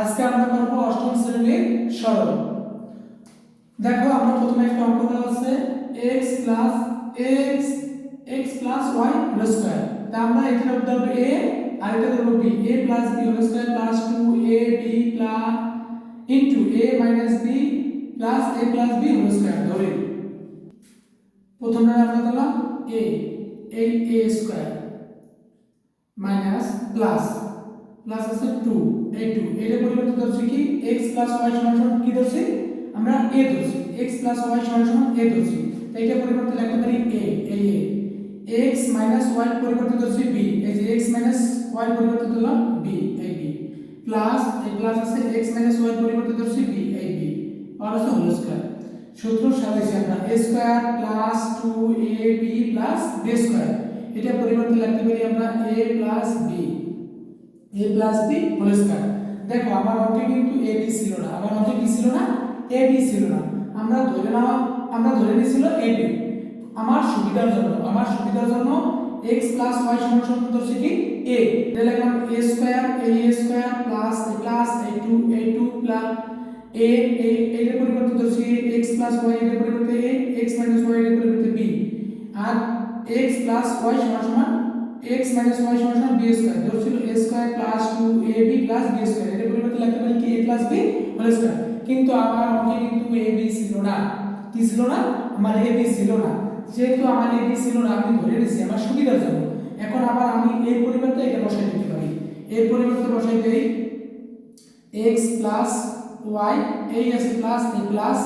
আজকে আমরা করব অষ্টম শ্রেণির সরল। দেখো, আমরা প্রথমে একটা অঙ্ক দেওয়া আছে, x plus x x plus y whole square তা আমরা এখানে ধরব a, আর এটা ধরব b a plus b whole square plus 2 a, b plus into a minus b plus a plus b whole square ধরে। প্রথমটা আমরা দিলাম a, এই a square minus plus plus আছে 2 এই 2 এর পরিবর্তে ধরছি কি? X প্লাস y সমান সমান কি ধরছি? আমরা a ধরছি। X প্লাস y সমান সমান a ধরছি। তাই এটা পরিবর্তে লিখতে পারি a, এই a x মাইনাস y পরিবর্তে ধরছি b এই যে x মাইনাস y পরিবর্তে ধরলাম b, এই b প্লাস এই প্লাস আছে x মাইনাস y পরিবর্তে ধরছি b, এই b আর আছে হোল স্কয়ার সূত্র সাজাইছি আমরা। A square plus 2ab plus b square এটা পরিবর্তে লিখতে পারি আমরা a plus b a plus b whole square দেখো আমার অঙ্কে কিন্তু a, b ছিল না। আমার অঙ্কে কি ছিল না? A, b ছিল না। আমরা ধরে নাও, আমরা ধরে নিয়েছিল a, b আমার সুবিধার জন্য, আমার সুবিধার জন্য x প্লাস y সমান সমান ধরছি কি? A এটা লিখলাম a square a square plus a plus a 2 a 2 plus a a এর পরিবর্তে ধরছি x প্লাস y এর পরিবর্তে a, x মাইনাস y এর পরিবর্তে b আর x প্লাস y সমান সমান, x মাইনাস y সমান সমান b স্কয়ার ধরছিল a square plus 2ab plus b square এর পরিবর্তে লিখতে পারি? কি a plus b whole square কিন্তু আমার অঙ্কে কিন্তু a b ছিল না। কি ছিল না, আমার a b ছিল না। যেহেতু আমার a b ছিল না, আমি ধরে নিয়েছি আমার সুবিধার জন্য। এখন আবার আমি এর পরিবর্তে এটা বসাই দিতে পারি। এর পরিবর্তে বসাই দেই x প্লাস y এই আছে প্লাস এই প্লাস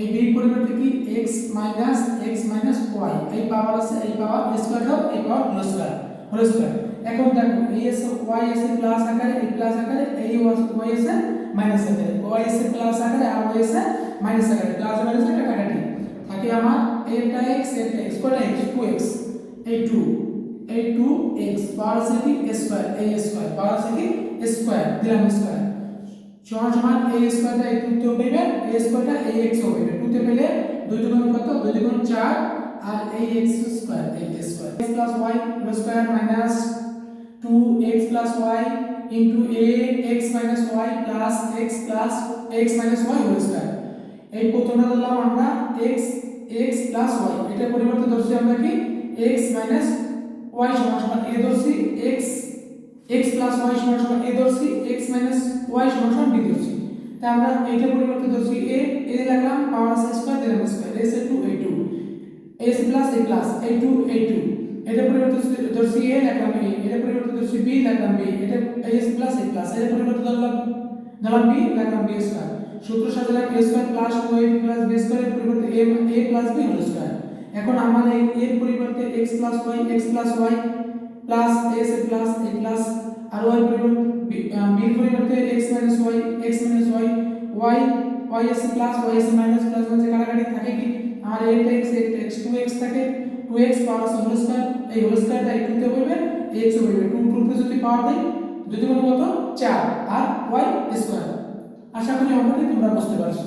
এই b পরিবর্তে কি? X minus x minus y এই পাওয়ার আছে, এই পাওয়ার স্কয়ার দাও এই power whole square whole square এখন দেখো এই আছে y আছে প্লাস আকারে এই প্লাস আকারে এই y আছে মাইনাস আকারে, y আছে প্লাস আকারে, আর y আছে মাইনাস আকারে। প্লাস মাইনাস কাটাকাটি। থাকে আমার এটা x এটা x কত x 2x এই 2 এই 2x পাওয়ার আছে স্কয়ার এই স্কয়ার পাওয়ার আছে কি স্কয়ার দিলাম স্কয়ার সমান সমান a স্কয়ারটা এই 2 তে পেবে a স্কয়ারটা এই x হবে 2 তে পেলে 2 দুগুণ কত? 2 দুগুণ 4 আর এই x স্কয়ার এই square x plus y whole square minus 2x plus y into a x minus y plus x plus x minus y whole square এই প্রথমটা দিলাম আমরা x x প্লাস y, এটা পরিবর্তে ধরছি আমরা কি? x মাইনাস y সমান সমান a ধরছি, x x প্লাস y সমান সমান a ধরছি, x মাইনাস y সমান সমান b ধরছি। তাই আমরা এইটা পরিবর্তে ধরছি a a লিখলাম পাওয়ার আছে স্কয়ার দিলাম স্কয়ার a সে 2 a 2 a plus a plus a 2 a 2 এটা পরিবর্তে ধরছি a লিখলাম a এটা পরিবর্তে ধরছি b লিখলাম b, এটা a প্লাস a প্লাস এটা পরিবর্তে ধরলাম ধরলাম b, লিখলাম b স্কয়ার সূত্র সাজালাম a square plus 2a plus b স্কয়ারের পরিবর্তে a a plus b whole square এখন এই এর পরিবর্তে x plus y, x plus y plus a সে প্লাস a প্লাস আর y পরিবর্তে b এর পরিবর্তে x minus y, x minus y y y আছে প্লাস y আছে মাইনাস প্লাস কাটাকাটি থাকে কি? আমার এটা x এটা x 2x থাকে two x power whole square এই হোল স্কোয়ারটা একটু তে হইবে এক্স হইবে 2 2 তে যদি পাওয়ার দেই, যদি কোনো কত? চার। আর ওয়াই স্কোয়ার আশা করি অঙ্কটি তোমরা বুঝতে পারছ।